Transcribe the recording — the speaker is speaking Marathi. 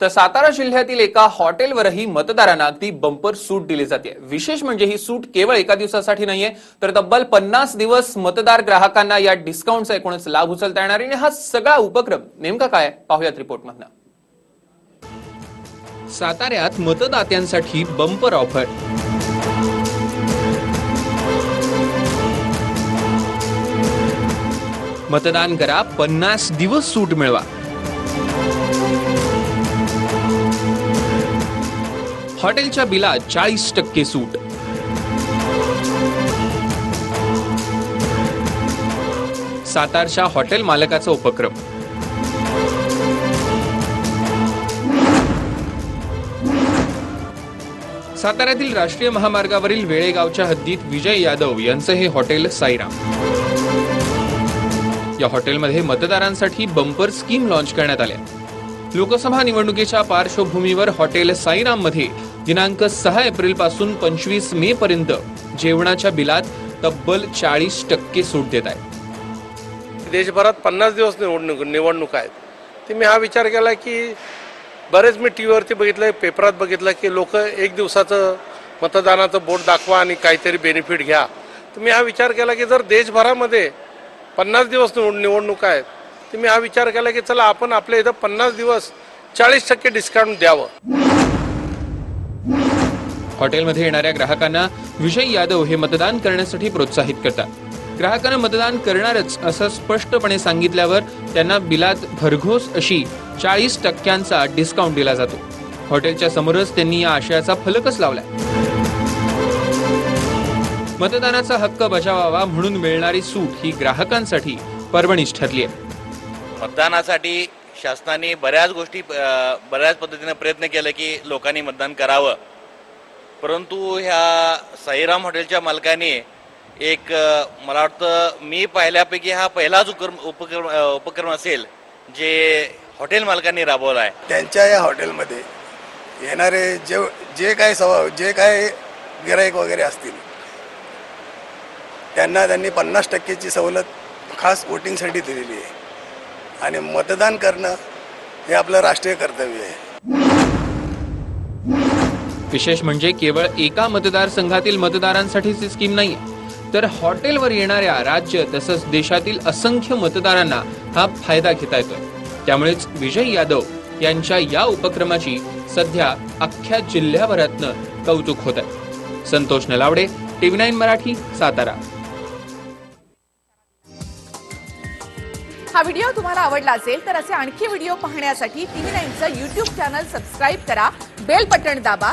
तर सातारा जिल्ह्यातील एका हॉटेलवरही मतदारांना अगदी बंपर सूट दिली जाते. विशेष म्हणजे ही सूट केवळ एका दिवसासाठी नाहीये तर तब्बल पन्नास दिवस मतदार ग्राहकांना या डिस्काउंटचा एकूणच लाभ उचलता येणार आहे. आणि हा सगळा उपक्रम नेमका काय पाहुयात रिपोर्टमधनं. साताऱ्यात मतदात्यांसाठी बंपर ऑफर. मतदान करा पन्नास दिवस सूट मिळवा. हॉटेलच्या बिलात चाळीस टक्के सूट. सातारच्या हॉटेल मालकाचा उपक्रम. साताऱ्यातील राष्ट्रीय महामार्गावरील वेळेगावच्या हद्दीत विजय यादव यांचं हे हॉटेल साईराम. या हॉटेलमध्ये मतदारांसाठी बंपर स्कीम लॉन्च करण्यात आल्या. लोकसभा निवडणुकीच्या पार्श्वभूमीवर हॉटेल साईराममध्ये दिनांक सहा एप्रिलपासून पंचवीस मे पर्यंत जेवणाच्या बिलात तब्बल चाळीस टक्के सूट देत आहे देशभरात पन्नास दिवस निवडणूक निवडणूक आहेत. ते मी हा विचार केला की बरेच मी टी व्हीवरती बघितलं पेपरात बघितलं की लोक एक दिवसाचं मतदानाचं बोट दाखवा आणि काहीतरी बेनिफिट घ्या. तर मी हा विचार केला की जर देशभरामध्ये पन्नास दिवस निवड निवडणूक आहेत तर मी हा विचार केला की चला आपण आपल्या इथं पन्नास दिवस चाळीस टक्के डिस्काउंट द्यावं. हॉटेलमध्ये येणाऱ्या ग्राहकांना विजय यादव हे मतदान करण्यासाठी प्रोत्साहित करतात. ग्राहकांना मतदान करणारच असं स्पष्टपणे सांगितल्यावर त्यांना बिलात भरघोस अशी चाळीस टक्क्यांचा डिस्काउंट दिला जातो. हॉटेलच्या समोरच त्यांनी या आशयाचा फलकच लावलाय. मतदानाचा हक्क बजावावा म्हणून मिळणारी सूट ही ग्राहकांसाठी पर्वणीच ठरली आहे. मतदानासाठी शासनाने बऱ्याच गोष्टी बऱ्याच पद्धतीने प्रयत्न केले की लोकांनी मतदान करावं. परंतु ह्या साईराम हॉटेलच्या मालकाने एक मला वाटतं मी पाहिल्यापैकी हा पहिलाच उपक्रम उपक्रम उपक्रम असेल जे हॉटेल मालकांनी राबवला आहे त्यांच्या या हॉटेलमध्ये येणारे जे जे काय सव जे काय गिराईक वगैरे असतील त्यांना त्यांनी पन्नास टक्केची सवलत खास वोटिंगसाठी दिलेली आहे. आणि मतदान करणं हे आपलं राष्ट्रीय कर्तव्य आहे. विशेष म्हणजे केवळ एका मतदारसंघातील मतदारांसाठीच ही स्कीम नाही तर हॉटेलवर येणाऱ्या राज्य तसंच देशातील असंख्य मतदारांना हा फायदा घेता येतोय. त्यामुळेच विजय यादव यांच्या या उपक्रमाची सध्या अख्ख्या जिल्ह्याभरातनं कौतुक होत आहे. Santosh Nalawade TV nine Marathi Satara. हा व्हिडिओ तुम्हाला आवडला असेल तर असे आणखी व्हिडिओ पाहण्यासाठी टीव्ही नाईनचं युट्यूब चॅनल सबस्क्राईब करा बेल बटण दाबा